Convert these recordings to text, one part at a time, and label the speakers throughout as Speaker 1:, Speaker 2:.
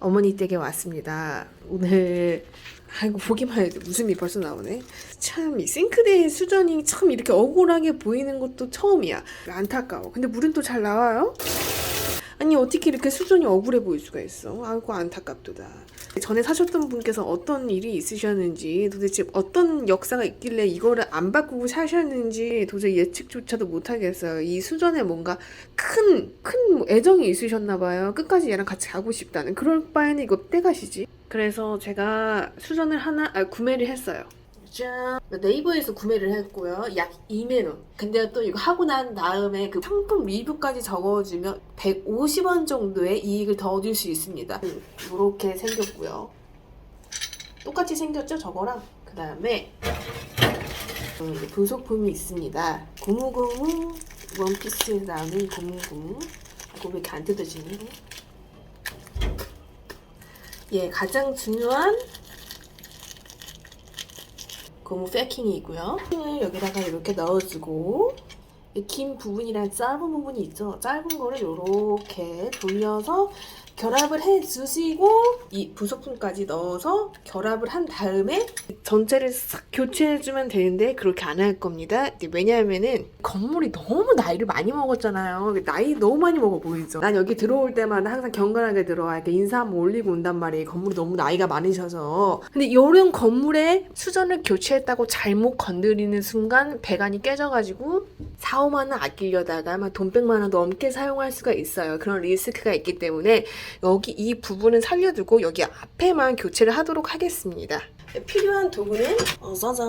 Speaker 1: 어머니 댁에 왔습니다. 오늘 아이고 보기만 해도 웃음이 벌써 나오네. 참 이 싱크대의 수전이 참 이렇게 억울하게 보이는 것도 처음이야. 안타까워. 근데 물은 또 잘 나와요. 아니 어떻게 이렇게 수전이 억울해 보일 수가 있어? 아이고 안타깝도다. 전에 사셨던 분께서 어떤 일이 있으셨는지 도대체 어떤 역사가 있길래 이거를 안 바꾸고 사셨는지 도저히 예측조차도 못하겠어요. 이 수전에 뭔가 큰, 큰 애정이 있으셨나 봐요. 끝까지 얘랑 같이 가고 싶다는. 그럴 바에는 이거 떼가시지. 그래서 제가 수전을 하나 아, 구매를 했어요. 짠! 네이버에서 구매를 했고요. 약 2만 원. 근데 또 이거 하고 난 다음에 그 상품 리뷰까지 적어주면 150원 정도의 이익을 더 얻을 수 있습니다. 이렇게 생겼고요. 똑같이 생겼죠? 저거랑. 그 다음에 음, 부속품이 있습니다. 고무고무 원피스에서 나오는 고무고무. 이거 왜 이렇게 안 뜯어지니? 예, 가장 중요한 고무 패킹이고요. 패킹을 여기다가 이렇게 넣어주고 이긴 부분이랑 짧은 부분이 있죠. 짧은 거를 이렇게 돌려서 결합을 해 주시고 이 부속품까지 넣어서 결합을 한 다음에 전체를 싹 교체해 주면 되는데 그렇게 안 할 겁니다. 왜냐하면은 건물이 너무 나이를 많이 먹었잖아요. 나이 너무 많이 먹어 보이죠. 난 여기 들어올 때마다 항상 경건하게 들어와 이렇게 인사 한번 올리고 온단 말이에요. 건물이 너무 나이가 많으셔서. 근데 이런 건물에 수전을 교체했다고 잘못 건드리는 순간 배관이 깨져가지고 4, 5만 원 아끼려다가 아마 돈 100만 원 넘게 사용할 수가 있어요. 그런 리스크가 있기 때문에 여기 이 부분은 살려두고 여기 앞에만 교체를 하도록 하겠습니다. 필요한 도구는 어, 짜잔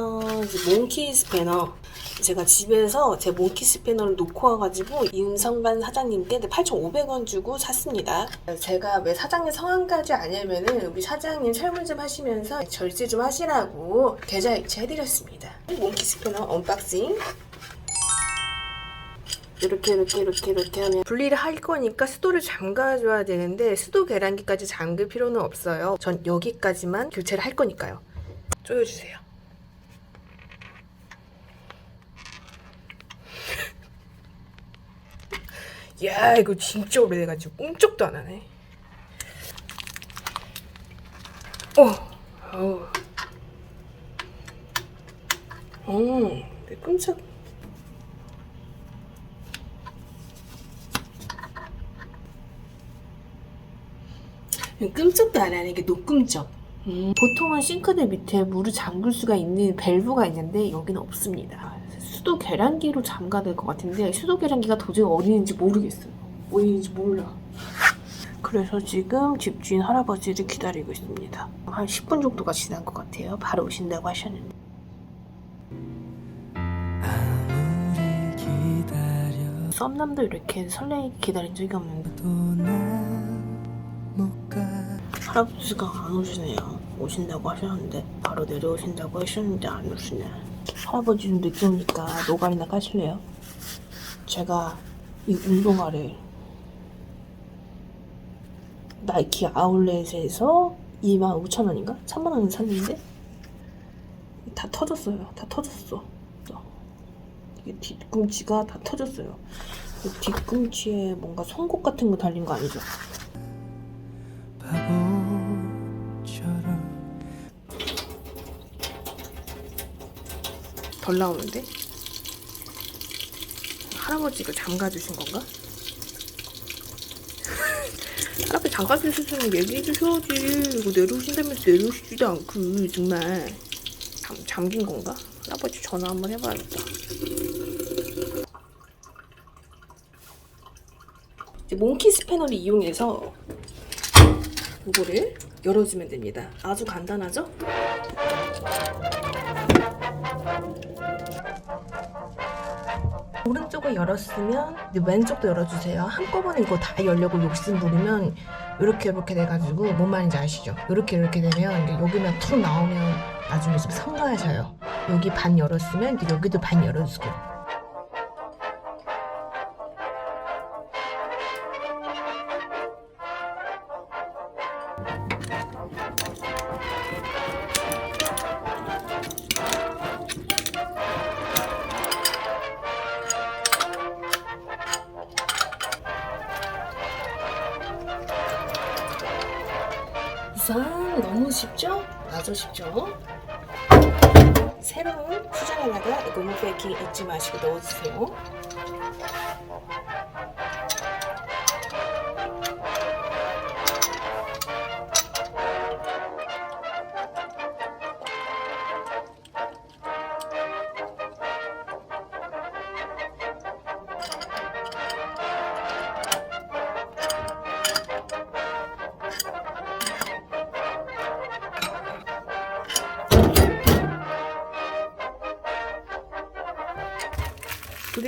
Speaker 1: 몽키 스패너 제가 집에서 제 몽키 스패너를 놓고 와가지고 임성관 사장님께 8,500원 주고 샀습니다. 제가 왜 사장님 성함까지 아냐면은 우리 사장님 설문 하시면서 절제 좀 하시라고 계좌 이체해드렸습니다. 몽키 스패너 언박싱 이렇게 이렇게 이렇게 이렇게 하면 분리를 할 거니까 수도를 잠가줘야 되는데 수도 계량기까지 잠글 필요는 없어요. 전 여기까지만 교체를 할 거니까요. 조여주세요. 야 이거 진짜 오래돼가지고 꿈쩍도 안 하네. 어, 어, 어, 내 끔찍. 끔찍도 안 하는 게 노끔쩍. 음, 보통은 싱크대 밑에 물을 잠글 수가 있는 밸브가 있는데 여기는 없습니다. 수도 계량기로 잠가야 될 것 같은데 수도 계량기가 도저히 어디 있는지 모르겠어요. 어디 있는지 몰라. 그래서 지금 집주인 할아버지를 기다리고 있습니다. 한 10분 정도가 지난 것 같아요. 바로 오신다고 하셨는데. 썸남도 이렇게 설레게 기다린 적이 없는데 할아버지가 안 오시네요. 오신다고 하셨는데 바로 내려오신다고 하셨는데 안 오시네. 할아버지는 늦게 오니까 노가리나 까실래요? 제가 이 운동화를 나이키 아울렛에서 25,000원인가? 3만원에 샀는데 다 터졌어요. 다 터졌어. 이게 뒤꿈치가 다 터졌어요. 이 뒤꿈치에 뭔가 송곳 같은 거 달린 거 아니죠? 덜 나오는데? 할아버지가 잠가주신 건가? 카페 잠가주셨으면 얘기해 주셔야지. 이거 내려오신다면서 내려오시지도 않고, 정말. 잠, 잠긴 건가? 할아버지 전화 한번 해봐야겠다. 몽키 스패너를 이용해서 이거를 열어주면 됩니다. 아주 간단하죠? 오른쪽을 열었으면 왼쪽도 열어주세요. 한꺼번에 이거 다 열려고 욕심 부리면 이렇게 이렇게 돼가지고 뭔 말인지 아시죠? 이렇게 이렇게 되면 여기만 툭 나오면 나중에 좀 성가하셔요. 여기 반 열었으면 여기도 반 열어주고. 쌍 너무 쉽죠? 아주 쉽죠? 새로운 수정에다가 고무 베이킹 잊지 마시고 넣어주세요.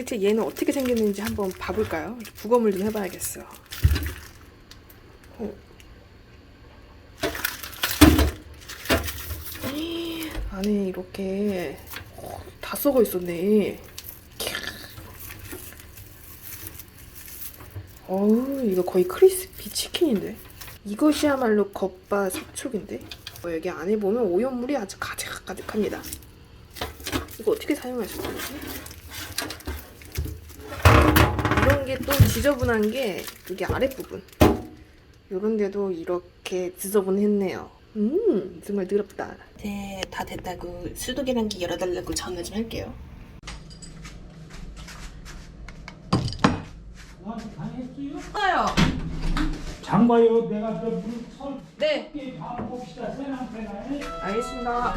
Speaker 1: 도대체 얘는 어떻게 생겼는지 한번 봐볼까요? 부검을 좀 해봐야겠어요. 어. 안에 이렇게 어, 다 썩어 있었네. 어우 이거 거의 크리스피 치킨인데 이것이야말로 겉바 속촉인데 어, 여기 안에 보면 오염물이 아주 가득가득합니다. 이거 어떻게 사용하실 거지? 이런 게또 지저분한 게 이게 아랫부분 요런 데도 이렇게 지저분했네요 음 정말 더럽다 네다 됐다고 수도계량기 열어달라고 전화 좀 할게요
Speaker 2: 아요.
Speaker 3: 장봐요 내가 저물 설.
Speaker 2: 네.
Speaker 3: 밥 봅시다 세남편에
Speaker 2: 알겠습니다.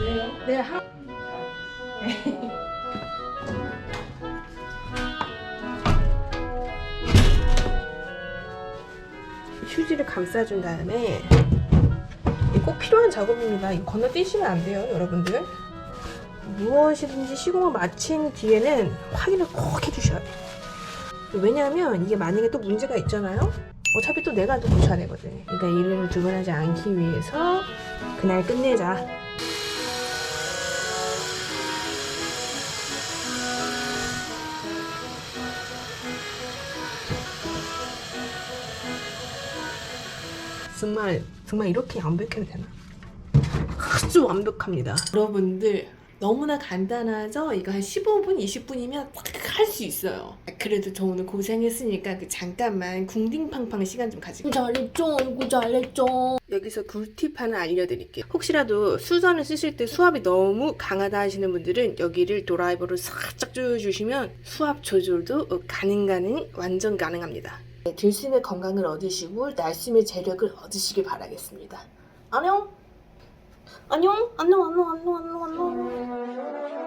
Speaker 3: 앉아요
Speaker 2: 네, 한.
Speaker 1: 휴지를 감싸준 다음에 꼭 필요한 작업입니다. 이거 건너뛰시면 안 돼요 여러분들. 무엇이든지 시공을 마친 뒤에는 확인을 꼭 해주셔야 돼요. 왜냐하면 이게 만약에 또 문제가 있잖아요? 어차피 또 내가 또 고쳐야 되거든. 그러니까 일을 두 번 하지 않기 위해서 그날 끝내자 정말 정말 이렇게 완벽해도 되나? 아주 완벽합니다. 여러분들 너무나 간단하죠? 이거 한 15분, 20분이면 할 수 있어요. 그래도 저 오늘 고생했으니까 그 잠깐만 궁딩팡팡 시간 좀 가지고 잘했죠? 이거 잘했죠? 여기서 꿀팁 하나 알려드릴게요. 혹시라도 수전을 쓰실 때 수압이 너무 강하다 하시는 분들은 여기를 드라이버로 살짝 조여주시면 수압 조절도 가능 가능 완전 가능합니다. 네, 들숨의 건강을 얻으시고 날숨의 재력을 얻으시길 바라겠습니다. 안녕. 안녕. 안녕. 안녕. 안녕. 안녕. 안녕.